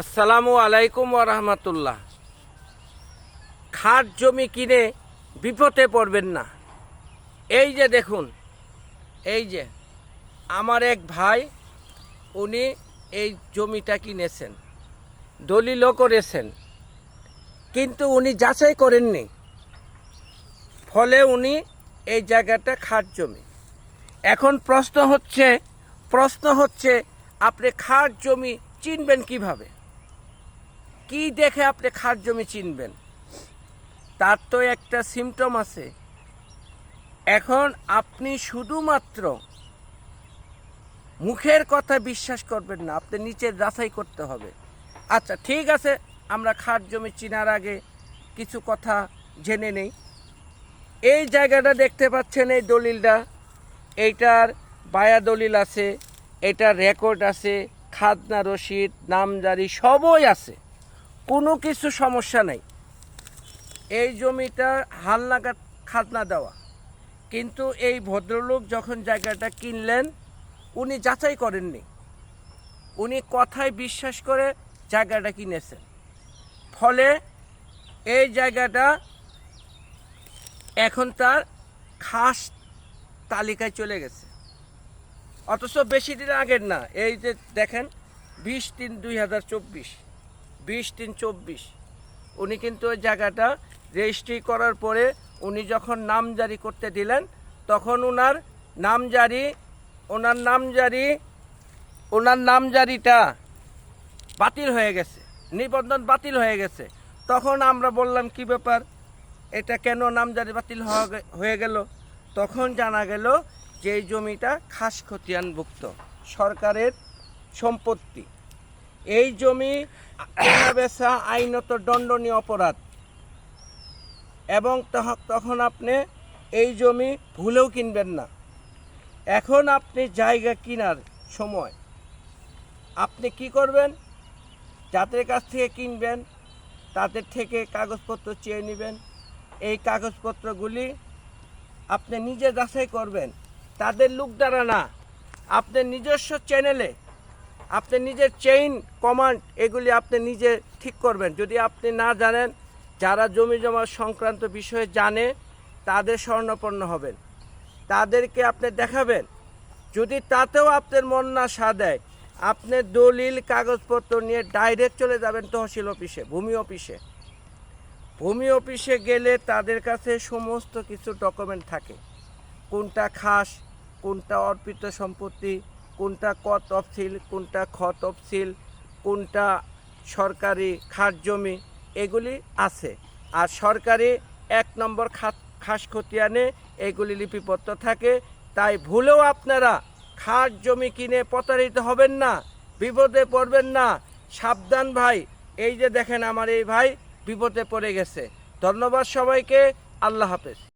আসসালামু আলাইকুম রহমতুল্লাহ। খাট জমি কিনে বিপদে পড়বেন না। এই যে দেখুন, এই যে আমার এক ভাই, উনি এই জমিটা কিনেছেন দলিলও করেছেন, কিন্তু উনি যাচাই করেননি। ফলে উনি এই জায়গাটা খাট জমি। এখন প্রশ্ন হচ্ছে প্রশ্ন হচ্ছে, আপনি খাট জমি চিনবেন কীভাবে? কি দেখে আপনি খাট জমি চিনবেন? তার তো একটা সিমটম আছে। এখন আপনি শুধুমাত্র মুখের কথা বিশ্বাস করবেন না, আপনি নিচে যাচাই করতে হবে। আচ্ছা ঠিক আছে, আমরা খাট জমি চিনার আগে কিছু কথা জেনে নেই। এই জায়গাটা দেখতে পাচ্ছেন, এই দলিলটা। এইটার বায়া দলিল আছে, এটার রেকর্ড আছে খাজনা রসিদ নামজারি সবই আছে। কোনো কিছু সমস্যা নাই। এই জমিটা হালনাগাদ খাজনা দেওয়া। কিন্তু এই ভদ্রলোক যখন জায়গাটা কিনলেন, উনি যাচাই করেননি। উনি কথায় বিশ্বাস করে জায়গাটা কিনেছেন। ফলে এই জায়গাটা এখন তার খাস তালিকায় চলে গেছে। অথচ বেশি দিন আগের না, এই যে দেখেন, বিশ তিন দুই হাজার চব্বিশ। বিশ তিন চব্বিশ। উনি কিন্তু ওই জায়গাটা রেজিস্ট্রি করার পরে উনি যখন নাম জারি করতে দিলেন, তখন ওনার নাম জারি ওনার নাম জারি ওনার নাম জারিটা বাতিল হয়ে গেছে, নিবন্ধন বাতিল হয়ে গেছে। তখন আমরা বললাম, কি ব্যাপার? এটা কেন নামজারি বাতিল হয়ে গেল? তখন জানা গেল যে এই জমিটা খাস খতিয়ানভুক্ত সরকারের সম্পত্তি। এই জমি বেচা আইনত দণ্ডনীয় অপরাধ। এবং তখন আপনি এই জমি ভুলেও কিনবেন না। এখন আপনি জায়গা কেনার সময়। আপনি কি করবেন? যাদের কাছ থেকে কিনবেন, তাদের থেকে কাগজপত্র চেয়ে নেবেন। এই কাগজপত্রগুলি আপনি নিজে যাচাই করবেন। তাদের লোক দ্বারা না। আপনি নিজস্ব চ্যানেলে আপনি নিজের চেইন কমান্ড এগুলি আপনি নিজে ঠিক করবেন। যদি আপনি না জানেন, যারা জমি জমা সংক্রান্ত বিষয়ে জানে, তাদের স্বর্ণপন্ন হবেন। তাদেরকে আপনি দেখাবেন। যদি তাতেও আপনার মন না সা দেয়, আপনি দলিল, কাগজপত্র নিয়ে ডাইরেক্ট চলে যাবেন তহসিল অফিসে, ভূমি অফিসে। ভূমি অফিসে গেলে তাদের কাছে সমস্ত কিছু ডকুমেন্ট থাকে। কোনটা খাস, কোনটা অর্পিত সম্পত্তি কোনটা ক তফসিল, কোনটা খ তফসিল, কোনটা সরকারি খাস জমি, এগুলি আছে। আর সরকারি এক নম্বর খাত খাস খতিয়ানে এগুলি লিপিবদ্ধ থাকে। তাই ভুলেও আপনারা খাস জমি কিনে প্রতারিত হবেন না, বিপদে পড়বেন না। সাবধান ভাই, এই যে দেখেন আমার এই ভাই বিপদে পড়ে গেছে। ধন্যবাদ সবাইকে, আল্লাহ হাফেজ।